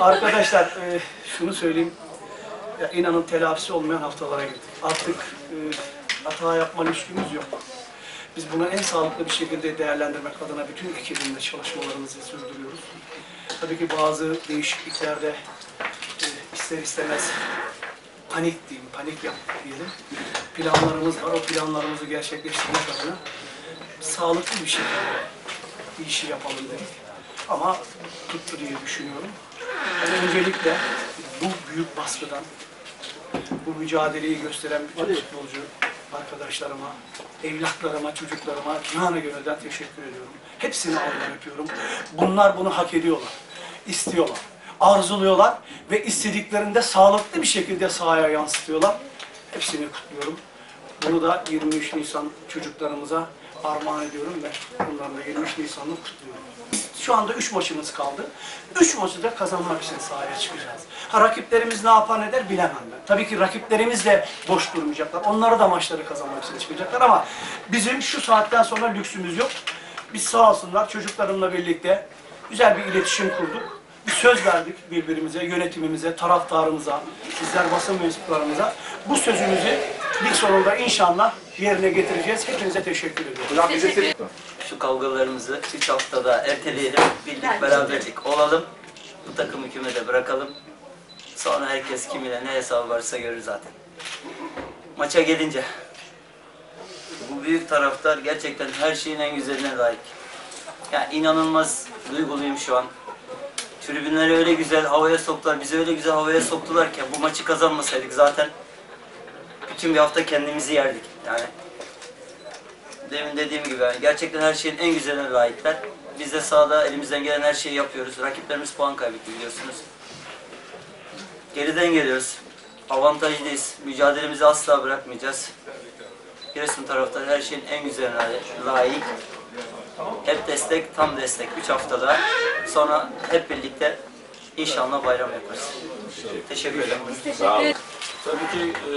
Arkadaşlar e, şunu söyleyeyim. Ya, inanın telafisi olmayan haftalara girdik. Artık e, hata yapma lüksümüz yok. Biz bunu en sağlıklı bir şekilde değerlendirmek adına bütün ekibimle çalışmalarımızı sürdürüyoruz. Tabii ki bazı değişikliklerde e, ister istemez panik diyeyim, panik yaptık diyelim. Planlarımız var. O planlarımızı gerçekleştirmek adına sağlıklı bir şekilde bir işi yapalım dedik. Ama tuttu diye düşünüyorum. Öncelikle bu büyük baskıdan, bu mücadeleyi gösteren bütün futbolcu arkadaşlarıma, evlatlarıma, çocuklarıma canı gönülden teşekkür ediyorum. Hepsini alnından öpüyorum. Bunlar bunu hak ediyorlar, istiyorlar, arzuluyorlar ve istediklerinde sağlıklı bir şekilde sahaya yansıtıyorlar. Hepsini kutluyorum. Bunu da 23 Nisan çocuklarımıza armağan ediyorum ve da 23 Nisan'ını kutluyorum. Şu anda 3 maçımız kaldı. 3 maçı da kazanmak için sahaya çıkacağız. Ha rakiplerimiz ne yapar ne der bilemem ben. Tabii ki rakiplerimiz de boş durmayacaklar. Onları da maçları kazanmak için çıkacaklar ama bizim şu saatten sonra lüksümüz yok. Biz sağ olsunlar çocuklarımla birlikte güzel bir iletişim kurduk. Bir söz verdik birbirimize, yönetimimize, taraftarımıza, sizler basın mensuplarımıza. Bu sözümüzü lig sonunda inşallah yerine getireceğiz. Hepinize teşekkür ediyorum. Şu kavgalarımızı 3 haftada erteleyelim, birlik beraberlik olalım. Bu takımı kümede bırakalım. Sonra herkes kimine ne hesabı varsa görür zaten. Maça gelince, bu büyük taraftar gerçekten her şeyin en güzeline layık. Yani inanılmaz duyguluyum şu an. Tribünleri öyle güzel havaya soktular, bizi öyle güzel havaya soktular ki bu maçı kazanmasaydık zaten bütün bir hafta kendimizi yerdik. Yani demin dediğim gibi yani gerçekten her şeyin en güzeline layıklar. Biz de sahada elimizden gelen her şeyi yapıyoruz. Rakiplerimiz puan kaybetti biliyorsunuz. Geriden geliyoruz. Avantajlıyız. Mücadelemizi asla bırakmayacağız. Giresun taraftarı her şeyin en güzeline layık. Hep destek, tam destek. 3 haftada. Sonra hep birlikte inşallah bayram yaparız. Teşekkür ederim. Tabii ki e,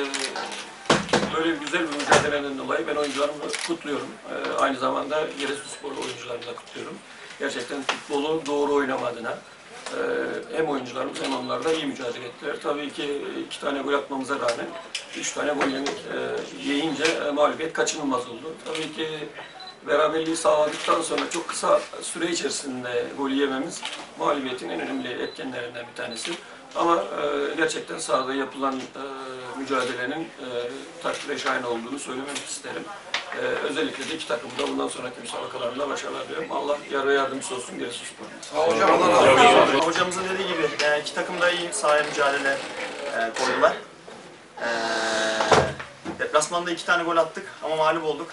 böyle güzel bir mücadeleden dolayı ben oyuncularımı kutluyorum. E, aynı zamanda Giresunsporlu oyuncularımı da kutluyorum. Gerçekten futbolu doğru oynamadığına e, hem oyuncularımız hem onlar da iyi mücadele ettiler. Tabii ki iki tane gol atmamıza rağmen üç tane gol e, yiyince mağlubiyet kaçınılmaz oldu. Tabii ki beraberliği sağladıktan sonra çok kısa süre içerisinde gol yememiz mağlubiyetin en önemli etkenlerinden bir tanesi. Ama gerçekten sahada yapılan e, mücadelenin e, takdire şayan olduğunu söylemek isterim. E, özellikle de iki takım da bundan sonraki müsabakalarında başarılar diliyorum. Allah yar ve yardımcısı olsun Giresunspor. Hocamızın dediği gibi yani iki takım da iyi sahaya mücadele e, koydular. E, deplasmanda iki tane gol attık ama mağlup olduk.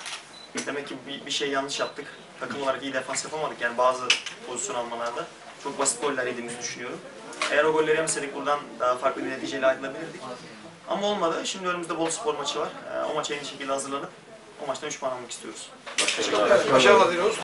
Demek ki bir, bir şey yanlış yaptık. Takım olarak iyi defans yapamadık yani bazı pozisyon almalarda. Çok basit goller yediğimizi düşünüyorum. Eğer o golleri yemeseydik buradan daha farklı bir neticeyle ayrılabilirdik. Ama olmadı. Şimdi önümüzde Bolu Spor maçı var. E, o maça en iyi şekilde hazırlanıp o maçtan 3 puan almak istiyoruz. Başarılar diliyoruz.